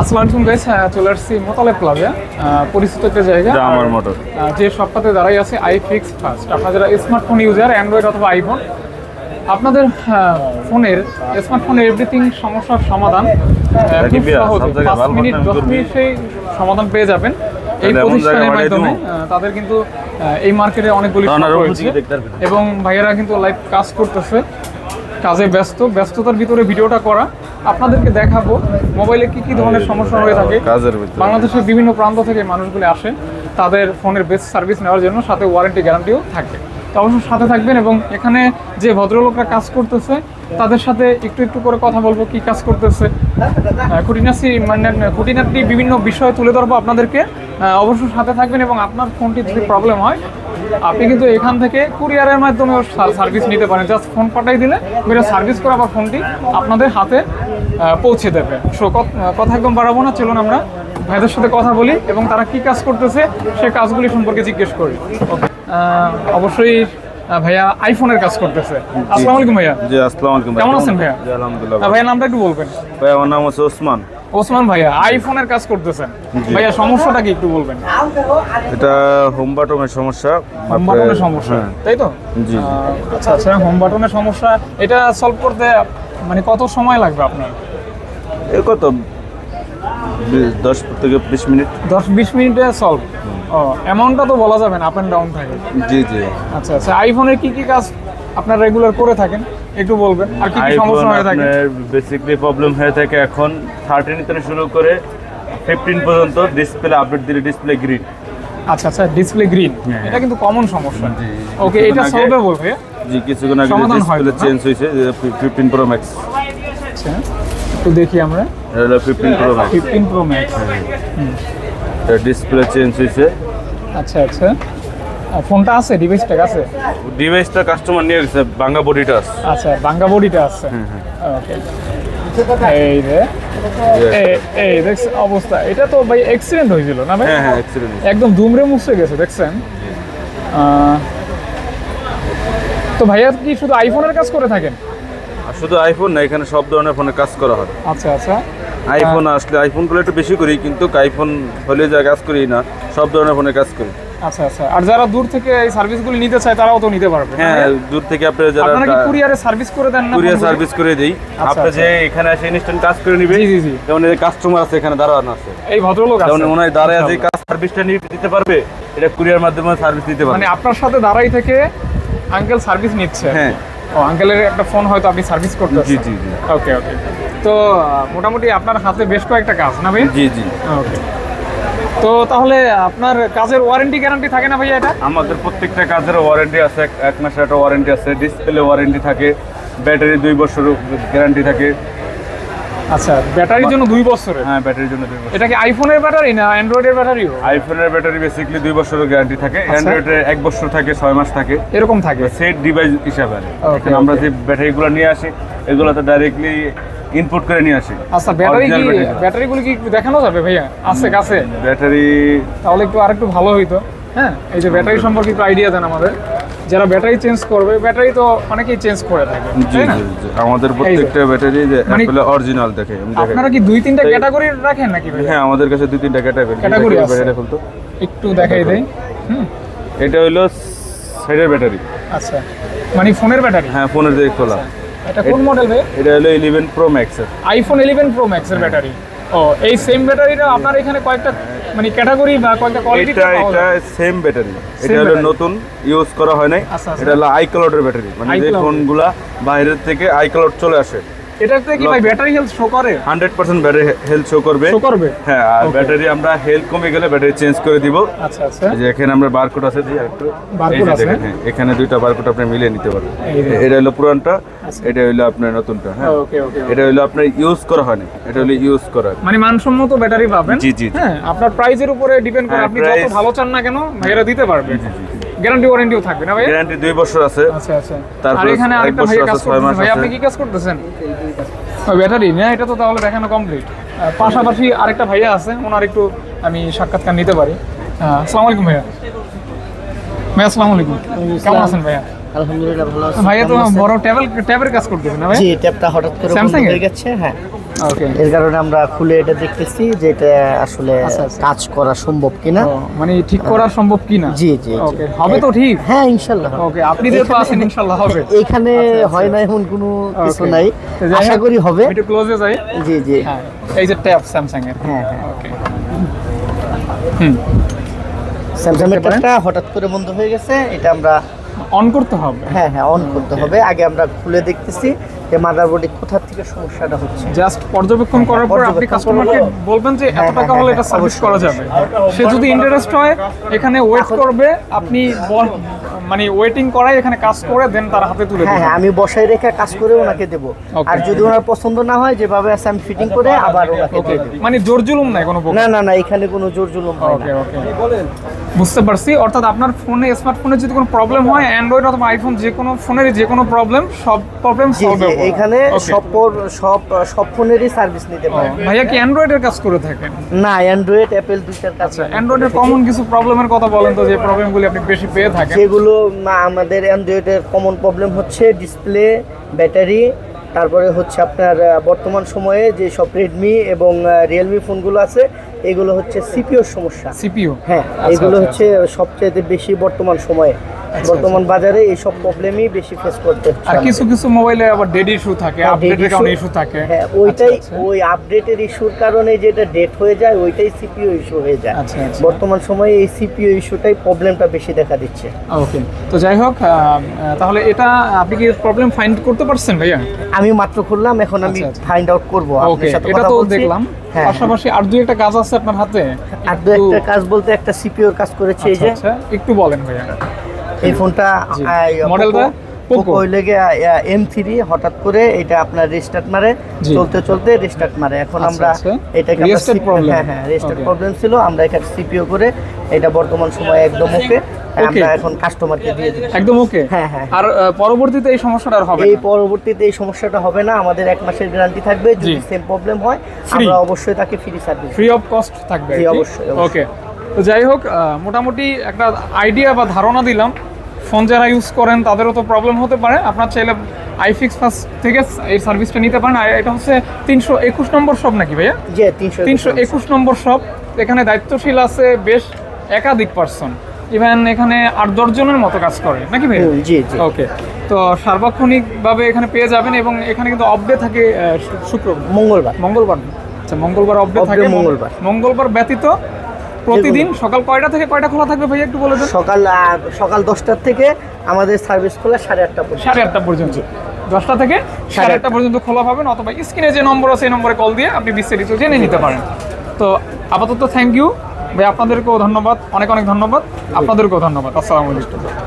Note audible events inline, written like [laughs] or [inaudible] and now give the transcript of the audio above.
আসসালামু আলাইকুম গাইস চলে আসছি মোতালেব ক্লাবে পরিচিত একটা জায়গা। আমার মোটর। যে শপটাতে দাঁড়াই আছে আই ফিক্স ফার্স্ট আপনারা যারা স্মার্টফোন ইউজার অ্যান্ড্রয়েড অথবা আইফোন আপনাদের ফোনের স্মার্টফোনের এভরিথিং সমস্যার সমাধান পাঁচ মিনিট দশ। মিনিটেই সমাধান পেয়ে যাবেন এই প্রতিষ্ঠানের মাধ্যমে তাদের কিন্তু এই মার্কেটে অনেকগুলি। এবং ভাইয়েরা কিন্তু লাইভ কাজ করতেছে কাজে ব্যস্ত ব্যস্ততার ভিতরে ভিডিওটা করা। আপনাদেরকে দেখাবো মোবাইলে কি কি ধরনের সমস্যা হয়ে থাকে। বাংলাদেশের বিভিন্ন প্রান্ত থেকে মানুষগুলি আসে তাদের ফোনের বেস্ট সার্ভিস নেওয়ার জন্য সাথে ওয়ারেন্টি গ্যারান্টিও থাকে। তো অবশ্যই সাথে থাকবেন এবং এখানে যে ভদ্রলোকরা কাজ করতেছে তাদের সাথে একটু একটু করে কথা বলব কি কাজ করতেছে। খুঁটিনাটি মানে খুঁটিনাটি বিভিন্ন বিষয় তুলে ধরবো আপনাদেরকে। অবশ্যই সাথে থাকবেন এবং আপনার ফোনটি যদি প্রবলেম হয় আপনি কিন্তু এখান থেকে কুরিয়ারের মাধ্যমেও সার্ভিস নিতে পারেন। জাস্ট ফোন পাঠাই দিলে মেয়েরা সার্ভিস করে আবার ফোনটি আপনাদের হাতে পৌঁছে দেবে। সো কথা একদম বাড়াবো না, চলুন আমরা ভাইদের সাথে কথা বলি এবং তারা কি কাজ করতেছে সে কাজগুলি সম্পর্কে জিজ্ঞেস করি। অবশ্যই ভাইয়া আইফোনের কাজ করতেছে। আসসালামু আলাইকুম ভাইয়া। জি আসসালামু আলাইকুম কেমন আছেন ভাইয়া? জি আলহামদুলিল্লাহ ভাইয়া নামটা একটু বলবেন। ভাই আমার নাম হচ্ছে ওসমান। ওসমান ভাইয়া আইফোনের কাজ করতেছেন। ভাইয়া সমস্যাটা কি একটু বলবেন? এটা হোম বাটনের সমস্যা হোম বাটনের সমস্যা হ্যাঁ। তাই তো? জি। আচ্ছা আচ্ছা হোম বাটনের সমস্যা এটা সলভ করতে মানে কত সময় লাগবে আপনার? এ কত? দশ থেকে বিশ মিনিট। দশ বিশ মিনিটে সলভ ও অ্যামাউন্টটা তো বলা যাবে না আপ অ্যান্ড ডাউন থাকে। জি জি। আচ্ছা আচ্ছা আইফোনের কি কি কাজ আপনার রেগুলার করে থাকেন? একটু বলবেন আর কি কি সমস্যা হয়ে থাকে? বেসিক্যালি প্রবলেম হয়ে থাকে এখন থার্টিন থেকে শুরু করে ফিফটিন পর্যন্ত ডিসপ্লে আপডেট দিলে ডিসপ্লে গ্রিন আচ্ছা আচ্ছা ডিসপ্লে গ্রিন হ্যাঁ। এটা কিন্তু কমন সমস্যা। জি। ওকে এটা সলভেবল ভাইয়া জি কিছুক্ষণ আগে ডিসপ্লে চেঞ্জ হয়েছে ফিফটিন প্রো ম্যাক্স আচ্ছা একটু দেখি আমরা। এটা হলো fifteen pro max fifteen pro max display change হয়েছে আচ্ছা আচ্ছা। ফোনটা আছে? ডিভাইসটা আছে ডিভাইসটা কাস্টমার নিয়ে গেছে বাঙ্গা বডিটা আছে। আচ্ছা বাঙ্গা বডিটা আছে। ওকে এই যে এই- এই দেখছ অবস্থা। এটা তো ভাই অ্যাক্সিডেন্ট হয়েছিল না ভাই? হ্যাঁ হ্যাঁ অ্যাক্সিডেন্ট একদম দুমড়ে মুছড়ে গেছে দেখছেন? তো ভাইয়া কি শুধু আইফোনের কাজ করে থাকেন? আর শুধু আইফোন না এখানে সব ধরনের ফোনে কাজ করা হয়। আচ্ছা আচ্ছা। আইফোন আসলে আইফোনগুলো একটু বেশি করি কিন্তু আইফোন হলে যা কাজ করি না সব ধরনের ফোনে কাজ করি। আচ্ছা আচ্ছা। আর যারা দূর থেকে এই সার্ভিসগুলো নিতে চায় তারাও তো নিতে পারবে। হ্যাঁ দূর থেকে আপনারা আপনারা কি কুরিয়ারে সার্ভিস করে দেন না কুরিয়ার সার্ভিস করে দিই। আপনি আচ্ছা। যে এখানে এসে ইনস্ট্যান্ট কাজ করে নিবে জি জি যেমন কাস্টমার আছে এখানে দাঁড়ানো আছে। এই ভদ্রলোক আছে। যেমন ওনার দাঁড়ায় যে কাজ সার্ভিসটা নিয়ে দিতে পারবে এটা কুরিয়ার মাধ্যমে সার্ভিস দিতে পারবে। মানে আপনার সাথে দাঁড়াই থেকে আঙ্কেল সার্ভিস নিচ্ছে। হ্যাঁ। ও আঙ্কেলের একটা ফোন হয়তো আপনি সার্ভিস করতেছেন জি জি জি। ওকে ওকে তো মোটামুটি আপনার হাতে বেশ কয়েকটা কাজ না ভাই? জি জি। ওকে তো তাহলে আপনার কাজের ওয়ারেন্টি গ্যারান্টি থাকে না ভাইয়া এটা? আমাদের প্রত্যেকটা কাজের ওয়ারেন্টি আছে এক- মাসের একটা ওয়ারেন্টি আছে ডিসপ্লে ওয়ারেন্টি থাকে ব্যাটারি দুই বছর গ্যারান্টি থাকে। আচ্ছা ব্যাটারির জন্য দুই বছরের? হ্যাঁ ব্যাটারির জন্য দুই বছর। এটা কি আইফোনের ব্যাটারি না অ্যান্ড্রয়েডের ব্যাটারিও আইফোনের ব্যাটারি বেসিক্যালি দুই বছরের গ্যারান্টি থাকে। অ্যান্ড্রয়েডের এক বছর থাকে ছয় মাস থাকে। এরকম থাকে। সেট ডিভাইস হিসাবে। আমরা যে ব্যাটারিগুলো নিয়ে আসি এগুলোতে ডাইরেক্টলি ইনপুট করে নিয়ে আসি। আচ্ছা ব্যাটারি কি battery। ব্যাটারিগুলো কি একটু দেখানো যাবে ভাইয়া? আছে কাছে? ব্যাটারি তাহলে একটু আরেকটু ভালো হইতো হ্যাঁ? এই যে ব্যাটারি সম্পর্কে একটু আইডিয়া দেন আমাদের। যারা ব্যাটারি চেঞ্জ করবে ব্যাটারি তো অনেকেই চেঞ্জ করে থাকে জি জি। আমাদের প্রত্যেকটা ব্যাটারি যে মানে- অ্যাপেল অরিজিনাল দেখে আমি আপনারা কি দুই তিনটা ক্যাটাগরি রাখেন নাকি ভাই হ্যাঁ আমাদের কাছে দুই তিনটা ক্যাটাগরি Category আছে। ব্যাটারি খুলতো। একটু দেখাই দেই। হুম। এটা হলো সাইডের ব্যাটারি আচ্ছা। মানে ফোনের ব্যাটারি হ্যাঁ ফোনের দিকে খোলা। এটা কোন মডেল ভাই? এটা হলো ইলেভেন প্রো ম্যাক্স এর। আইফোন ইলেভেন প্রো ম্যাক্স এর ব্যাটারি ও এই সেম ব্যাটারিটা আপনার এখানে কয়েকটা মানে ক্যাটাগরি বা কয়েকটা কোয়ালিটি এটা এটা সেম ব্যাটারি এটা হলো নতুন ইউজ করা হয় নাই। আচ্ছা, আচ্ছা। এটা হলো আইক্লাউডের ব্যাটারি মানে যে। ফোনগুলা বাইরের থেকে আইক্লাউড চলে আসে। এটাতে কি ভাই ব্যাটারি হেলথ শো করে? Hundred percent battery health show করবে। শো করবে? হ্যাঁ আর ব্যাটারি আমরা হেলথ কমে গেলে ব্যাটারি চেঞ্জ করে দিব। আচ্ছা আচ্ছা। যে এখানে আমরা বারকোড আছে দিই একটু Barcode আছে? হ্যাঁ এখানে দুইটা বারকোড আপনি মিলিয়ে নিতে পারবেন। এটা হলো পুরানটা এটা হলো আপনার নতুনটা হ্যাঁ। ওকে ওকে এটা হলো আপনার ইউজ করা হয়নি এটা হলো ইউজ করা মানে মানসম্মত ব্যাটারি পাবেন। জি, জি, জি। হ্যাঁ আপনার প্রাইসের উপরে ডিপেন্ড করে আপনি যত ভালো চান না কেন ভাইয়েরা দিতে পারবে। গ্যারান্টি ওয়ারেন্টিও থাকবে না ভাই গ্যারান্টি দুই বছর আছে। আচ্ছা আচ্ছা। তারপরে আর এখানে আরেকটা আছে, কাজ করতেছেন ভাই আপনি কি কাজ করতেছেন? ব্যাটারি না এটা তো তাহলে দেখানো কমপ্লিট পাশাপাশি আরেকটা ভাইয়া আছে ওনার একটু আমি সাক্ষাৎকার নিতে পারি। আসসালামু আলাইকুম ভাইয়া। ভাইয়া আসসালামু আলাইকুম। কেমন আছেন ভাইয়া? আলহামদুলিল্লাহ ভালো আছি। ভাইয়া তো বড় ট্যাবেল ট্যাবের কাজ করতেছেন না ভাই জি ট্যাপটা হঠাৎ করে বন্ধ হয়ে গেছে হ্যাঁ। এর কারণে আমরা খুলে এটা দেখতেছি যে এটা আসলে আচ্ছা, আচ্ছা। কাজ করা সম্ভব কিনা। মানে ঠিক করা সম্ভব কিনা? জি জি। ওকে হবে তো ঠিক? হ্যাঁ ইনশাল্লাহ ওকে আপনি যেহেতু আছেন ইনশাল্লাহ হবে। [laughs] এখানে হয় না এমন কোনো কিছু নাই। আশা করি হবে। একটু ক্লোজে যাই। জি জি। হ্যাঁ এই যে ট্যাব স্যামসাং এর। হ্যাঁ হ্যাঁ। ওকে হুম। স্যামসাং এর ট্যাবটা হঠাৎ করে বন্ধ হয়ে গেছে এটা আমরা অন করতে হবে। হ্যাঁ হ্যাঁ অন করতে হবে। আগে আমরা খুলে দেখতেছি। যে মাদারবোর্ডে কোথা থেকে সমস্যাটা হচ্ছে? জাস্ট পর্যবেক্ষণ করার পর আপনি কাস্টমারকে বলবেন যে এত হ্যাঁ, টাকা হ্যাঁ, হলে হ্যাঁ, এটা সার্ভিস করা যাবে। সে যদি ইন্টারেস্ট হয় এখানে ওয়েট করবে আপনি মানে ওয়েটিং করাই এখানে কাজ করে দেন তার হাতে তুলে হ্যাঁ হ্যাঁ আমি বসায় রেখে কাজ করে ওনাকে দেবো। আর যদি ওনার পছন্দ না হয় যেভাবে আছে আমি ফিটিং করে আবার ওনাকে দেবো। মানে জোর জুলুম নাই কোনো না না না এখানে কোনো জোর জুলুম হয় না। ওকে ওকে বুঝতে পারছি। অর্থাৎ আপনার ফোনে স্মার্টফোনে যদি কোনো প্রবলেম হয় অ্যান্ড্রয়েড অথবা আইফোন যে কোনো ফোনের যে কোনো প্রবলেম সব প্রবলেম সলভ জি এখানে সব সব সব ফোনেরই সার্ভিস নিতে পারেন ভাইয়া কি অ্যান্ড্রয়েডের কাজ করে থাকেন? না অ্যান্ড্রয়েড অ্যাপেল দুইটার আচ্ছা অ্যান্ড্রয়েডের কমন কিছু প্রবলেমের কথা বলেন তো যে প্রবলেমগুলি আপনি বেশি পেয়ে থাকেন। যেগুলো মা- আমাদের অ্যান্ড্রয়েডের কমন প্রবলেম হচ্ছে ডিসপ্লে ব্যাটারি তারপরে হচ্ছে আপনার বর্তমান সময়ে যে সব রেডমি এবং রিয়েলমি ফোনগুলো আছে এগুলো হচ্ছে সিপিওর সমস্যা। সিপিও হ্যাঁ আচ্ছা, এগুলো আচ্ছা, হচ্ছে সবচেয়ে বেশি বর্তমান সময়ে। বর্তমান বাজারে এই সব প্রবলেমই বেশি ফেস করতে হচ্ছে আর কিছু কিছু মোবাইলে আবার ডেড ইস্যু থাকে হ্যাঁ, আপডেটের কারণে ইস্যু থাকে। হ্যাঁ ওইটাই আচ্ছা, আচ্ছা। ওই আপডেটের ইস্যুর কারণে যেটা ডেট হয়ে যায় ওইটাই সিপিইউ ইস্যু হয়ে যায়। আচ্ছা, আচ্ছা। বর্তমান সময়ে এই সিপিইউ ইস্যুটাই প্রবলেমটা বেশি দেখা দিচ্ছে। ওকে তো যাই হোক তাহলে এটা আপনি কি প্রবলেম ফাইন্ড করতে পারছেন ভাইয়া? আমি মাত্র খুললাম এখন আমি আচ্ছা, আচ্ছা। ফাইন্ড আউট করব আপনার সাথে এটা কথা বলছি। দেখলাম। হ্যাঁ। পাশাপাশি আর দুই একটা কাজ আছে আপনার হাতে। আর দু একটা কাজ বলতে একটা সিপিওর কাজ করেছে এই আচ্ছা, যে আচ্ছা একটু বলেন ভাইয়া। এই ফোনটা। মডেলটা? পোকো লেগে এম থ্রি হঠাৎ করে এটা আপনার রেস্টার্ট মারে চলতে চলতে রেস্টার্ট মারে। এখন আচ্ছা, আমরা আচ্ছা। এটাকে? হ্যাঁ হ্যাঁ রেস্টার্ট প্রবলেম ছিল। আমরা এখানে সিপিও করে এটা বর্তমান সময়ে একদম ওকে আমরা এখন কাস্টমারকে দিয়ে দিই একদম ওকে হ্যাঁ, হ্যাঁ। আর পরবর্তীতে এই সমস্যাটা আর হবে এই পরবর্তীতে এই সমস্যাটা হবে না। আমাদের এক মাসের গ্যারান্টি থাকবে। যদি। সেম প্রবলেম হয় আমরা অবশ্যই তাকে free service free of cost থাকবে জি, অবশ্যই। ওকে তো যাই হোক মোটামুটি একটা আইডিয়া বা ধারণা দিলাম। ফোন যারা ইউজ করেন তাদেরও তো প্রবলেম হতে পারে। আপনার চাইলে আইফিক্স ফার্স্ট থেকে এই সার্ভিসটা নিতে পারেন। আর এটা হচ্ছে তিনশো একুশ নম্বর শপ নাকি ভাইয়া? তিনশো একুশ নম্বর শপ এখানে দায়িত্বশীল আছে বেশ একাধিক পার্সন ইভেন এখানে আট দশ জনের মতো কাজ করে। নাকি ভাই জি, জি। ওকে তো সার্বক্ষণিকভাবে এখানে পেয়ে যাবেন এবং এখানে কিন্তু অফডে থাকে শুক্রবার মঙ্গলবার। মঙ্গলবার। আচ্ছা মঙ্গলবার অফডে থাকে মঙ্গলবার। মঙ্গলবার ব্যতীত প্রতিদিন সকাল কয়টা থেকে কয়টা খোলা থাকবে ভাইয়া একটু বলে দেন? সকাল সকাল দশটার থেকে আমাদের সার্ভিস খোলা সাড়ে আটটা পর্যন্ত। সাড়ে আটটা পর্যন্ত। দশটা থেকে সাড়ে আটটা। পর্যন্ত খোলা পাবেন অথবা স্ক্রিনে যে নম্বর আছে এই নম্বরে কল দিয়ে আপনি বিস্তারিত জেনে নিতে পারেন। তো আপাতত থ্যাংক ইউ ভাই আপনাদেরকেও ধন্যবাদ অনেক অনেক ধন্যবাদ আপনাদেরকেও ধন্যবাদ। আসসালামু আলাইকুম।